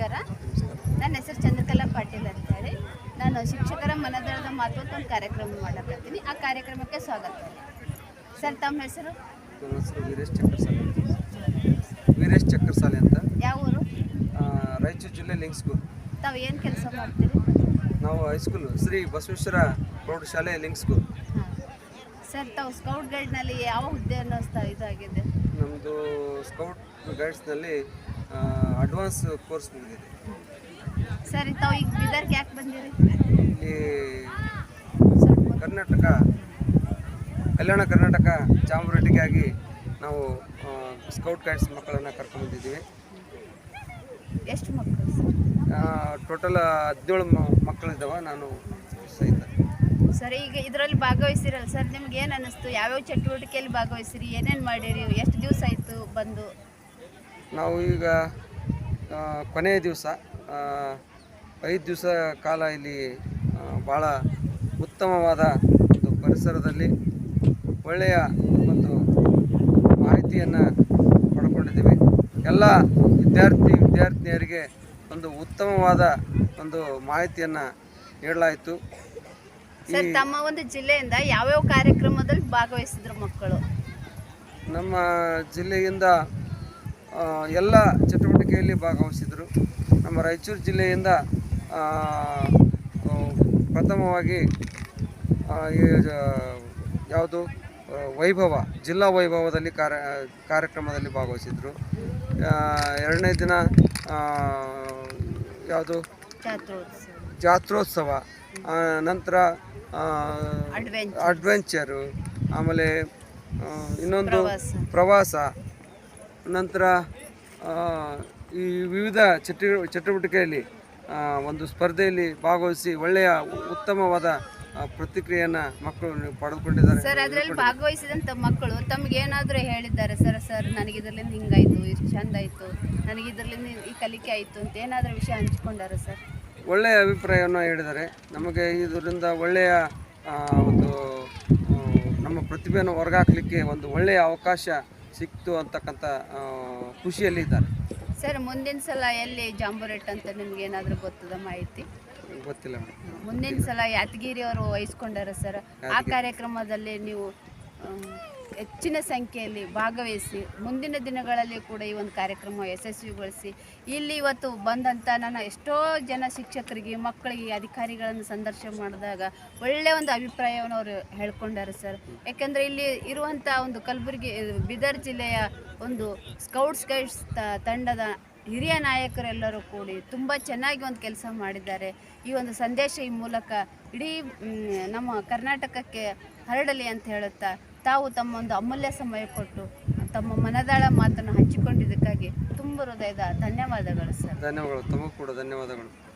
ನಮಸ್ಕಾರ. ನನ್ನ ಹೆಸರು ಚಂದ್ರಕಲಾ ಪಾಟೀಲ್ ಅಂತ ಹೇಳಿ ನಾನು ಶಿಕ್ಷಕರ ಮನದಳದ ಅಂತ ಒಂದು ಕಾರ್ಯಕ್ರಮ ಮಾಡಕತ್ತೀನಿ. ಆ ಕಾರ್ಯಕ್ರಮಕ್ಕೆ ಸ್ವಾಗತ. ಸರ್ ತಮ್ಮ ಹೆಸರು? ವೀರೇಶ್ ಚಕ್ರಸಾಲೆ ವೀರೇಶ್ ಚಕ್ರಸಾಲೆ ಅಂತ. ಯಾವ ಊರು? ರಾಯಚೂರು ಜಿಲ್ಲೆ ಲಿಂಗ್ಸ್ಗೂರು ತಾವು ಏನು ಕೆಲಸ ಮಾಡ್ತೀರಿ? ನಾವು ಹೈಸ್ಕೂಲ್ ಶ್ರೀ ಬಸವೇಶ್ವರ ಪ್ರೌಢಶಾಲೆ ಲಿಂಗ್ಸ್ಗೂರು ಸ್ಕೂಲ್. ಸರ್ ತಾವು ಸ್ಕೌಟ್ ಗೈಡ್ನಲ್ಲಿ ಯಾವ ಹುದ್ದೆಯನ್ನು ಸ್ಥ ಇದಾಗಿದೆ? ನಮ್ಮದು ಸ್ಕೌಟ್ ಗೈಡ್ಸ್ನಲ್ಲಿ ಅಡ್ವಾನ್ಸ್ ಕೋರ್ಸ್ ಮುಗಿದಿದೆ. ಸರಿ ತಾವು ಈಗ ಬೀದರ್ಗೆ ಯಾಕೆ ಬಂದಿರಿ? ಇಲ್ಲಿ ಕರ್ನಾಟಕ ಕಲ್ಯಾಣ ಕರ್ನಾಟಕ ಚಾಮರಾಟಿಗಾಗಿ ನಾವು ಸ್ಕೌಟ್ ಗೈಡ್ಸ್ ಮಕ್ಕಳನ್ನು ಕರ್ಕೊಂಡ್ಬಂದಿದ್ದೀವಿ ಎಷ್ಟು ಮಕ್ಕಳು ಸರ್? ಟೋಟಲ್ ಹದಿನೇಳು ಮಕ್ಕಳಿದ್ದಾವೆ ನಾನು ಸಹಿತ. ಸರ್ ಈಗ ಇದರಲ್ಲಿ ಭಾಗವಹಿಸಿರಲ್ಲ ಸರ್ ನಿಮ್ಗೆ ಏನು ಅನ್ನಿಸ್ತು ಯಾವ್ಯಾವ ಚಟುವಟಿಕೆಯಲ್ಲಿ ಭಾಗವಹಿಸಿರಿ? ಏನೇನು ಮಾಡಿರಿ? ಎಷ್ಟು ದಿವಸ ಆಯಿತು ಬಂದು? ನಾವು ಈಗ ಕೊನೆಯ ದಿವಸ ಐದು ದಿವಸ ಕಾಲ ಇಲ್ಲಿ ಭಾಳ ಉತ್ತಮವಾದ ಒಂದು ಪರಿಸರದಲ್ಲಿ ಒಳ್ಳೆಯ ಒಂದು ಮಾಹಿತಿಯನ್ನು ಪಡ್ಕೊಂಡಿದ್ದೀವಿ. ಎಲ್ಲ ವಿದ್ಯಾರ್ಥಿ ವಿದ್ಯಾರ್ಥಿನಿಯರಿಗೆ ಒಂದು ಉತ್ತಮವಾದ ಒಂದು ಮಾಹಿತಿಯನ್ನು ನೀಡಲಾಯಿತು. ಸರ್ ತಮ್ಮ ಒಂದು ಜಿಲ್ಲೆಯಿಂದ ಯಾವ್ಯಾವ ಕಾರ್ಯಕ್ರಮದಲ್ಲಿ ಭಾಗವಹಿಸಿದ್ರು ಮಕ್ಕಳು? ನಮ್ಮ ಜಿಲ್ಲೆಯಿಂದ ಎಲ್ಲ ಚಟುವಟಿಕೆಯಲ್ಲಿ ಭಾಗವಹಿಸಿದರು. ನಮ್ಮ ರಾಯಚೂರು ಜಿಲ್ಲೆಯಿಂದ ಪ್ರಥಮವಾಗಿ ಯಾವುದು ವೈಭವ ಜಿಲ್ಲಾ ವೈಭವದಲ್ಲಿ ಕಾರ್ಯ ಕಾರ್ಯಕ್ರಮದಲ್ಲಿ ಭಾಗವಹಿಸಿದರು. ಎರಡನೇ ದಿನ ಯಾವುದು ಜಾತ್ರೋತ್ಸವ ನಂತರ ಅಡ್ವೆಂಚರು ಆಮೇಲೆ ಇನ್ನೊಂದು ಪ್ರವಾಸ. ನಂತರ ಈ ವಿವಿಧ ಚಟ ಚಟುವಟಿಕೆಯಲ್ಲಿ ಒಂದು ಸ್ಪರ್ಧೆಯಲ್ಲಿ ಭಾಗವಹಿಸಿ ಒಳ್ಳೆಯ ಉತ್ತಮವಾದ ಪ್ರತಿಕ್ರಿಯೆಯನ್ನ ಮಕ್ಕಳು ಪಡೆದುಕೊಂಡಿದ್ದಾರೆ. ಸರ್ ಅದರಲ್ಲಿ ಭಾಗವಹಿಸಿದಂಥ ಮಕ್ಕಳು ತಮ್ಗೆ ಏನಾದರೂ ಹೇಳಿದ್ದಾರೆ? ಸರ್ ಸರ್ ನನಗೆ ಇದರಲ್ಲಿಂದ ಹಿಂಗಾಯ್ತು ಇಷ್ಟು ಚಂದ ಆಯಿತು ನನಗೆ ಈ ಕಲಿಕೆ ಆಯಿತು ಅಂತ ಏನಾದರೂ ವಿಷಯ ಹಂಚ್ಕೊಂಡಾರ ಸರ್? ಒಳ್ಳೆಯ ಅಭಿಪ್ರಾಯವನ್ನು ಹೇಳಿದ್ದಾರೆ. ನಮಗೆ ಇದರಿಂದ ಒಳ್ಳೆಯ ಒಂದು ನಮ್ಮ ಪ್ರತಿಭೆಯನ್ನು ಹೊರಗಾಕ್ಲಿಕ್ಕೆ ಒಂದು ಒಳ್ಳೆಯ ಅವಕಾಶ ಸಿಕ್ತು ಅಂತಕ್ಕಂಥ ಖುಷಿಯಲ್ಲಿದ್ದಾರೆ. ಸರ್ ಮುಂದಿನ ಸಲ ಎಲ್ಲಿ ಜಾಂಬುರೆಟ್ ಅಂತ ನಿಮ್ಗೆ ಏನಾದರೂ ಗೊತ್ತದ ಮಾಹಿತಿ? ಗೊತ್ತಿಲ್ಲ ಮುಂದಿನ ಸಲ ಯಾದಗಿರಿ ಅವರು ವಹಿಸ್ಕೊಂಡಾರ ಸರ್? ಆ ಕಾರ್ಯಕ್ರಮದಲ್ಲಿ ನೀವು ಹೆಚ್ಚಿನ ಸಂಖ್ಯೆಯಲ್ಲಿ ಭಾಗವಹಿಸಿ ಮುಂದಿನ ದಿನಗಳಲ್ಲಿ ಕೂಡ ಈ ಒಂದು ಕಾರ್ಯಕ್ರಮ ಯಶಸ್ವಿಗೊಳಿಸಿ ಇಲ್ಲಿ ಇವತ್ತು ಬಂದಂಥ ನನ್ನ ಎಷ್ಟೋ ಜನ ಶಿಕ್ಷಕರಿಗೆ, ಮಕ್ಕಳಿಗೆ, ಅಧಿಕಾರಿಗಳನ್ನು ಸಂದರ್ಶನ ಮಾಡಿದಾಗ ಒಳ್ಳೆಯ ಒಂದು ಅಭಿಪ್ರಾಯವನ್ನು ಅವರು ಹೇಳ್ಕೊಂಡಾರೆ ಸರ್. ಯಾಕೆಂದರೆ ಇಲ್ಲಿ ಇರುವಂಥ ಒಂದು ಕಲಬುರಗಿ ಬೀದರ್ ಜಿಲ್ಲೆಯ ಒಂದು ಸ್ಕೌಟ್ಸ್ ಗೈಡ್ಸ್ ತಂಡದ ಹಿರಿಯ ನಾಯಕರೆಲ್ಲರೂ ಕೂಡಿ ತುಂಬ ಚೆನ್ನಾಗಿ ಒಂದು ಕೆಲಸ ಮಾಡಿದ್ದಾರೆ. ಈ ಒಂದು ಸಂದೇಶ ಈ ಮೂಲಕ ಇಡೀ ನಮ್ಮ ಕರ್ನಾಟಕಕ್ಕೆ ಹರಡಲಿ ಅಂತ ಹೇಳುತ್ತಾ ತಾವು ತಮ್ಮ ಒಂದು ಅಮೂಲ್ಯ ಸಮಯ ಕೊಟ್ಟು ತಮ್ಮ ಮನದಾಳ ಮಾತನ್ನು ಹಂಚಿಕೊಂಡಿದ್ದಕ್ಕಾಗಿ ತುಂಬ ಹೃದಯದ ಧನ್ಯವಾದಗಳು ಸರ್. ಧನ್ಯವಾದಗಳು. ತಮಗೂ ಕೂಡ ಧನ್ಯವಾದಗಳು.